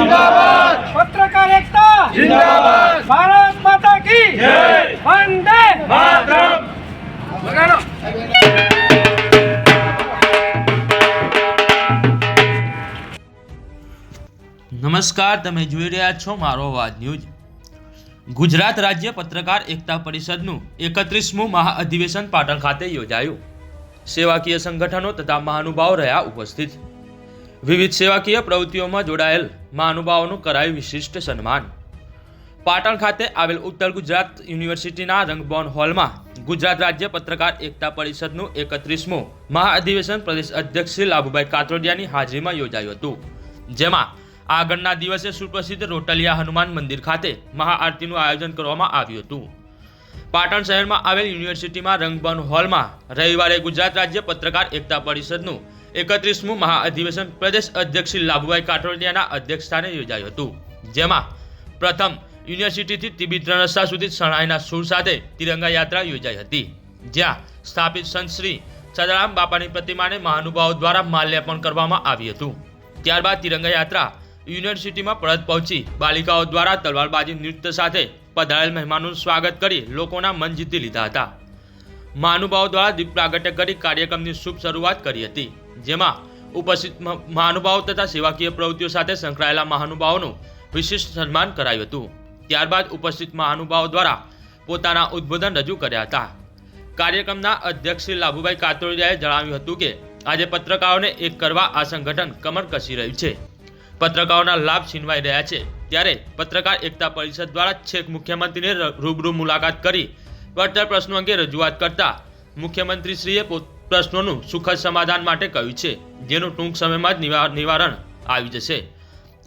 જિંદાબાદ! પત્રકાર એકતા! જિંદાબાદ! ભારત માતા કી જય! વંદે માતરમ! લગાડો નમસ્કાર તમે જોઈ રહ્યા છો મારો અવાજ ન્યૂઝ. ગુજરાત રાજ્ય પત્રકાર એકતા પરિષદનું એકત્રીસમું મહાઅધિવેશન પાટણ ખાતે યોજાયું. સેવાકીય સંગઠનો તથા મહાનુભાવ રહ્યા ઉપસ્થિત. વિવિધ સેવાકીય પ્રવૃત્તિઓમાં જોડાયેલ મહાનુભાવોનું કરાયું વિશિષ્ટ સન્માન. પાટણ ખાતે આવેલ ઉત્તર ગુજરાત યુનિવર્સિટીના રંગભવન હોલમાં ગુજરાત રાજ્ય પત્રકાર એકતા પરિષદનું એકત્રીસમું મહાઅધિવેશન પ્રદેશ અધ્યક્ષ શ્રી લાભુભાઈ કાતરોડિયાની હાજરીમાં યોજાયું હતું. જેમાં આગળના દિવસે સુપ્રસિદ્ધ રોટલિયા હનુમાન મંદિર ખાતે મહાઆરતીનું આયોજન કરવામાં આવ્યું હતું. પાટણ શહેરમાં આવેલ યુનિવર્સિટીમાં રંગભવન હોલમાં રવિવારે ગુજરાત રાજ્ય પત્રકાર એકતા પરિષદનું એકત્રીસમું મહાઅધિવેશન પ્રદેશ અધ્યક્ષ શ્રી લાભુભાઈ કાઠોડિયાના અધ્યક્ષસ્થાને યોજાયું હતું. જેમાં પ્રથમ યુનિવર્સિટીથી તિબિત્ર રસ્તા સુધી શરણાઈના સુર સાથે તિરંગા યાત્રા યોજાઈ હતી. જ્યાં સ્થાપિત સંત શ્રી સદારામ બાપાની પ્રતિમાને મહાનુભાવો દ્વારા માલ્યાર્પણ કરવામાં આવ્યું હતું. ત્યારબાદ તિરંગા યાત્રા યુનિવર્સિટીમાં પરત પહોંચી બાલિકાઓ દ્વારા તલવારબાજી નૃત્ય સાથે પધારેલ મહેમાનોનું સ્વાગત કરી લોકોના મન જીતી લીધા હતા. મહાનુભાવો દ્વારા દીપ પ્રાગટ્ય કરી કાર્યક્રમની શુભ શરૂઆત કરી હતી. જેમાં ઉપસ્થિત મહાનુભાવો તથા સેવાકીય પ્રવૃત્તિઓ સાથે સંકળાયેલા મહાનુભાવોનું વિશિષ્ટ સન્માન કરાયું હતું. ત્યારબાદ ઉપસ્થિત મહાનુભાવો દ્વારા પોતાના ઉદ્બોધન રજૂ કર્યા હતા. કાર્યક્રમના અધ્યક્ષ શ્રી લાભુભાઈ કાતોડિયાએ જણાવ્યું હતું કે, આજે પત્રકારોને એક કરવા આ સંગઠન કમર કસી રહ્યું છે. પત્રકારોના લાભ છીનવાઈ રહ્યા છે. ત્યારે પત્રકાર એકતા પરિષદ દ્વારા છેક મુખ્યમંત્રીને રૂબરૂ મુલાકાત કરી પડતર પ્રશ્નો અંગે રજૂઆત કરતા મુખ્યમંત્રીશ્રીએ પ્રશ્નોનું સુખદ સમાધાન માટે કહ્યું છે, જેનું ટૂંક સમયમાં જ નિવા- નિવારણ આવી જશે.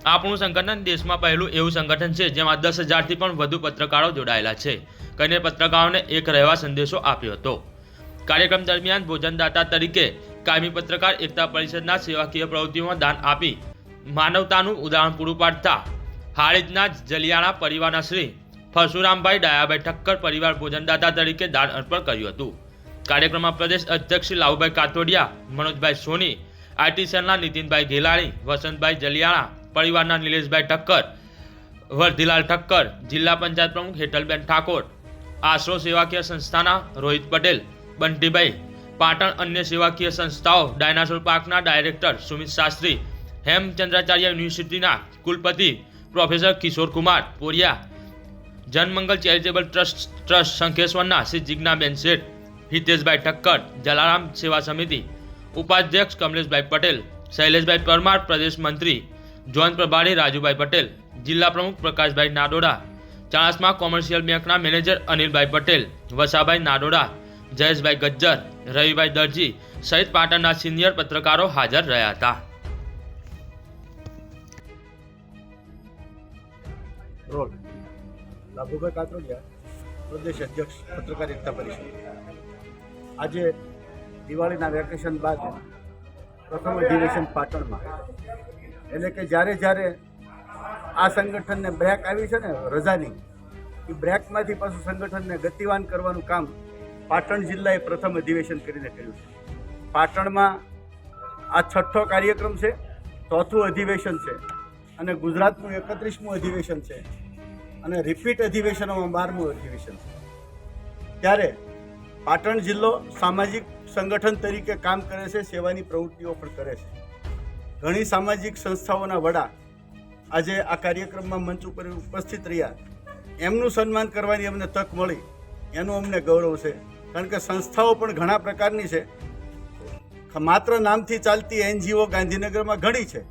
આપણું સંગઠન દેશમાં પહેલું એવું સંગઠન છે, જેમાં દસ હજારથી પણ વધુ પત્રકારો જોડાયેલા છે. કહીને પત્રકારોને એક રહેવા સંદેશો આપ્યો હતો. કાર્યક્રમ દરમિયાન ભોજનદાતા તરીકે કાયમી પત્રકાર એકતા પરિષદના સેવાકીય પ્રવૃત્તિઓમાં દાન આપી માનવતાનું ઉદાહરણ પૂરું પાડતા હારીજના જલિયાણા પરિવારના શ્રી પરશુરામભાઈ ડાયાભાઈ ઠક્કર પરિવાર ભોજનદાતા તરીકે દાન અર્પણ કર્યું હતું. કાર્યક્રમમાં પ્રદેશ અધ્યક્ષ લાવુભાઈ કાતોડિયા મનોજભાઈ સોની આઈટી નીતિનભાઈ ઘેલાણી, વસંતભાઈ જલિયાણા, પરિવારના નિલેશભાઈ ઠક્કર, વર્ધીલાલ ઠક્કર, જિલ્લા પંચાયત પ્રમુખ હેટલબેન ઠાકોર, આશરો સેવાકીય સંસ્થાના રોહિત પટેલ, બંટીભાઈ પાટણ અન્ય સેવાકીય સંસ્થાઓ, ડાયનાસોર પાર્કના ડાયરેક્ટર સુમિત શાસ્ત્રી, હેમચંદ્રાચાર્ય યુનિવર્સિટીના કુલપતિ professor Kishor Kumar Poriya, Janmangal charitable trust trust શંખેશ્વરના Shri Jignaben Sheth Hiteshbhai Thakkar, Jalaram સેવા સમિતિ, ઉપાધ્યક્ષ કમલેશભાઈ પટેલ, શૈલેષભાઈ પરમાર પ્રદેશ મંત્રી જોન પ્રભારી રાજુભાઈ પટેલ, જિલ્લા પ્રમુખ પ્રકાશભાઈ નાડોડા, ચાણસમા કોમર્શિયલ બેંકના મેનેજર અનિલભાઈ પટેલ, વસાભાઈ નાડોડા, જયેશભાઈ ગજ્જર, રવિભાઈ દરજી સહિત પાટણના સિનિયર પત્રકારો હાજર રહ્યા હતા. લાભુભાઈ કાતરોડિયા પ્રદેશ અધ્યક્ષ પત્રકાર પરિષદ. આજે દિવાળીના વેકેશન બાદ પ્રથમ અધિવેશન પાટણમાં. એટલે કે જ્યારે જ્યારે આ સંગઠનને બ્રેક આવી છે ને રજાની, એ બ્રેકમાંથી પાછું સંગઠનને ગતિવાન કરવાનું કામ પાટણ જિલ્લાએ પ્રથમ અધિવેશન કરીને કર્યું છે. પાટણમાં આ છઠ્ઠો કાર્યક્રમ છે, ચોથું અધિવેશન છે અને ગુજરાતનું એકત્રીસમું અધિવેશન છે અને રિપીટ અધિવેશનોમાં બારમું અધિવેશન છે. ત્યારે પાટણ જિલ્લો સામાજિક સંગઠન તરીકે કામ કરે છે, સેવાની પ્રવૃત્તિઓ પણ કરે છે. ઘણી સામાજિક સંસ્થાઓના વડા આજે આ કાર્યક્રમમાં મંચ ઉપર ઉપસ્થિત રહ્યા. એમનું સન્માન કરવાની અમને તક મળી. એનું અમને ગૌરવ છે. કારણ કે સંસ્થાઓ પણ ઘણા પ્રકારની છે. માત્ર નામથી ચાલતી એનજીઓ ગાંધીનગરમાં ઘણી છે,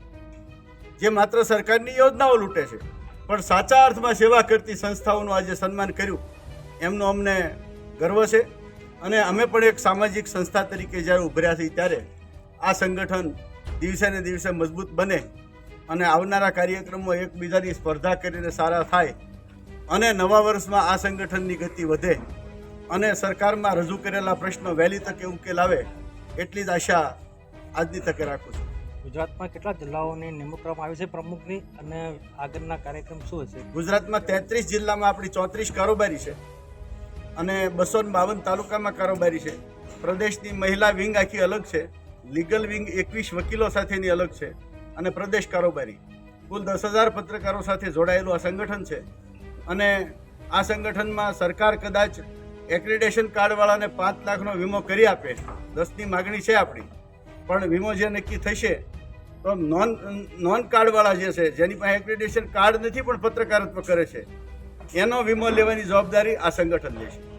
જે માત્ર સરકારની યોજનાઓ લૂંટે છે. પણ સાચા અર્થમાં સેવા કરતી સંસ્થાઓનું આજે સન્માન કર્યું. એમનો અમને ગર્વ છે. અને અમે પણ એક સામાજિક સંસ્થા તરીકે જ્યારે ઉભર્યા છીએ ત્યારે આ સંગઠન દિવસે ને દિવસે મજબૂત બને અને આવનારા કાર્યક્રમો એકબીજાની સ્પર્ધા કરીને સારા થાય અને નવા વર્ષમાં આ સંગઠનની ગતિ વધે અને સરકારમાં રજૂ કરેલા પ્રશ્નો વહેલી તકે ઉકેલ આવે એટલી જ આશા આજની તકે રાખું છું. ગુજરાતમાં કેટલા જિલ્લાઓની નિમણૂક કરવામાં આવી છે પ્રમુખની અને આગળના કાર્યક્રમ શું હશે? ગુજરાતમાં તેત્રીસ જિલ્લામાં આપણી ચોત્રીસ કારોબારી છે. અને બસો બાવન તાલુકામાં કારોબારી છે. પ્રદેશની મહિલા વિંગ આખી અલગ છે. લીગલ વિંગ એકવીસ વકીલો સાથેની અલગ છે અને પ્રદેશ કારોબારી. કુલ દસ હજાર પત્રકારો સાથે જોડાયેલું આ સંગઠન છે. અને આ સંગઠનમાં સરકાર કદાચ એક્રિડેશન કાર્ડવાળાને પાંચ લાખનો વીમો કરી આપે. દસની માગણી છે આપણી. પણ વીમો જે નક્કી થશે, તો નોન નોન કાર્ડવાળા જે છે, જેની પાસે એક્રિડેશન કાર્ડ નથી પણ પત્રકારત્વ કરે છે એનો વીમો લેવાની જવાબદારી આ સંગઠન લેશે